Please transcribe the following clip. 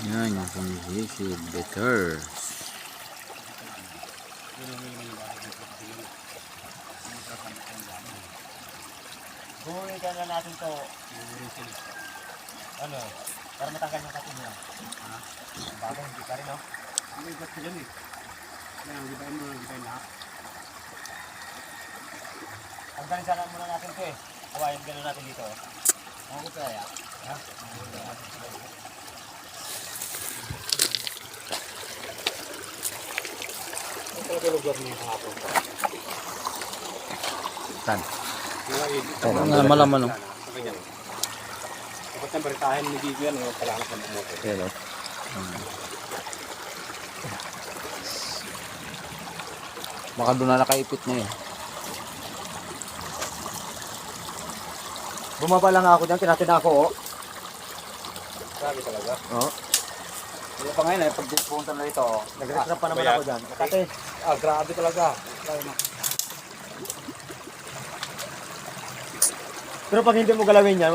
Yan, yung sumisisi. Better. Buhuin ka na natin to. Ano? Para matanggal yung katin niya. Ha? Bago hindi pa rin, no? Hindi, ba't ka dyan eh? Kaya, gibain mo, gibain lahat. Tanggalin sana muna natin to eh. Hawain gano'n natin dito. oh. Ako ko kaya. Ha? Ang talaga lugar niya kahapon. Tan. Oo, nga, malaman, oh. Sa kanya. Dapat nang baritahin ni Gigo yan, oh, kailangan ng bumuko. Pero. Hmm. Baka doon na nakaipit na eh. Bumaba lang ako dyan, tinatin ako oh. Grabe talaga. Oo. Hindi pa ngayon eh, pag pumunta na rito, oh, nag-retrap pa naman ako dyan. Kasi, Ah, grabe talaga. pero pag hindi mo galawin yan,